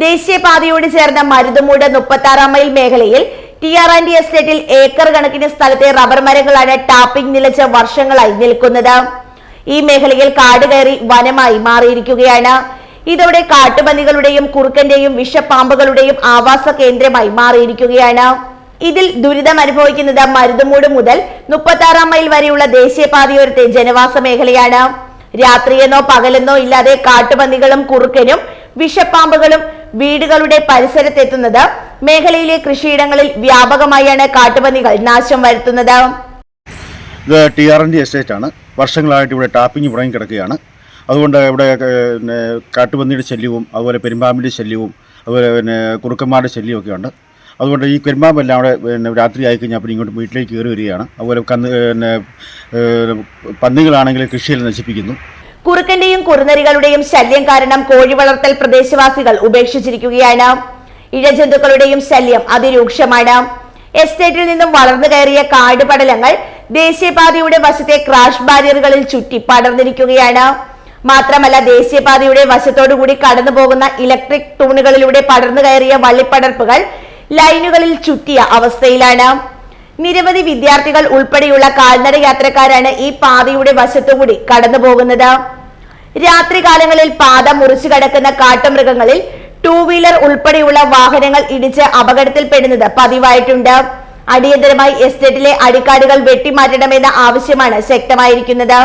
ദേശീയപാതയോട് ചേർന്ന മരുതുമൂട് മുപ്പത്താറാം മൈൽ മേഖലയിൽ ടി ആർ ആൻഡ് എസ്റ്റേറ്റിൽ ഏക്കർ കണക്കിന് സ്ഥലത്തെ റബ്ബർ മരങ്ങളാണ് ടാപ്പിംഗ് നിലച്ച വർഷങ്ങളായി നിൽക്കുന്നത്. ഈ മേഖലയിൽ കാട് കയറി വനമായി മാറിയിരിക്കുകയാണ്. ഇതോടെ കാട്ടുപന്നികളുടെയും കുറുക്കന്റെയും വിഷപ്പാമ്പുകളുടെയും ആവാസ കേന്ദ്രമായി മാറിയിരിക്കുകയാണ്. ഇതിൽ ദുരിതം അനുഭവിക്കുന്നത് മരുതുമൂട് മുതൽ മുപ്പത്താറാം മൈൽ വരെയുള്ള ദേശീയപാതയോരത്തെ ജനവാസ മേഖലയാണ്. രാത്രിയെന്നോ പകലെന്നോ ഇല്ലാതെ കാട്ടുപന്നികളും കുറുക്കനും വിഷപ്പാമ്പുകളും വീടുകളുടെ പരിസരത്തെത്തുന്നത് മേഖലയിലെ കൃഷിയിടങ്ങളിൽ വ്യാപകമായാണ് കാട്ടുപന്നികൾ നാശം വരുത്തുന്നത്. ഇത് T R N D estate ആണ്. വർഷങ്ങളായിട്ട് ഇവിടെ ടാപ്പിംഗ് മുടങ്ങി കിടക്കുകയാണ്. അതുകൊണ്ട് ഇവിടെ പിന്നെ കാട്ടുപന്നിയുടെ ശല്യവും അതുപോലെ പെരുമ്പാമ്പിന്റെ ശല്യവും അതുപോലെ പിന്നെ കുറുക്കന്മാരുടെ ശല്യമൊക്കെ ഉണ്ട്. അതുകൊണ്ട് ഈ പെരുമ്പാമ്പെല്ലാം അവിടെ പിന്നെ രാത്രി ആയിക്കഴിഞ്ഞാൽ പിന്നെ ഇങ്ങോട്ട് വീട്ടിലേക്ക് കയറി വരികയാണ്. അതുപോലെ കന്ന് പിന്നെ പന്നികളാണെങ്കിൽ കൃഷിയെല്ലാം നശിപ്പിക്കുന്നു. കുറുക്കന്റെയും കുറുനരികളുടെയും ശല്യം കാരണം കോഴി വളർത്തൽ പ്രദേശവാസികൾ ഉപേക്ഷിച്ചിരിക്കുകയാണ്. ഇഴജന്തുക്കളുടെയും ശല്യം അതിരൂക്ഷമാണ്. എസ്റ്റേറ്റിൽ നിന്നും വളർന്നു കയറിയ കാടുപടലങ്ങൾ ദേശീയപാതയുടെ വശത്തെ ക്രാഷ് ബാരിയറുകളിൽ ചുറ്റി പടർന്നിരിക്കുകയാണ്. മാത്രമല്ല ദേശീയപാതയുടെ വശത്തോടുകൂടി കടന്നു പോകുന്ന ഇലക്ട്രിക് തൂണുകളിലൂടെ പടർന്നു കയറിയ വള്ളിപ്പടർപ്പുകൾ ലൈനുകളിൽ ചുറ്റിയ അവസ്ഥയിലാണ്. നിരവധി വിദ്യാർത്ഥികൾ ഉൾപ്പെടെയുള്ള കാൽനട യാത്രക്കാരാണ് ഈ പാതയുടെ വശത്തുകൂടി കടന്നു പോകുന്നത്. രാത്രികാലങ്ങളിൽ പാത മുറിച്ചു കടക്കുന്ന കാട്ടുമൃഗങ്ങളിൽ ടൂ വീലർ ഉൾപ്പെടെയുള്ള വാഹനങ്ങൾ ഇടിച്ച് അപകടത്തിൽപ്പെടുന്നത് പതിവായിട്ടുണ്ട്. അടിയന്തരമായി എസ്റ്റേറ്റിലെ അടിക്കാടുകൾ വെട്ടിമാറ്റണമെന്ന ആവശ്യമാണ് ശക്തമായിരിക്കുന്നത്.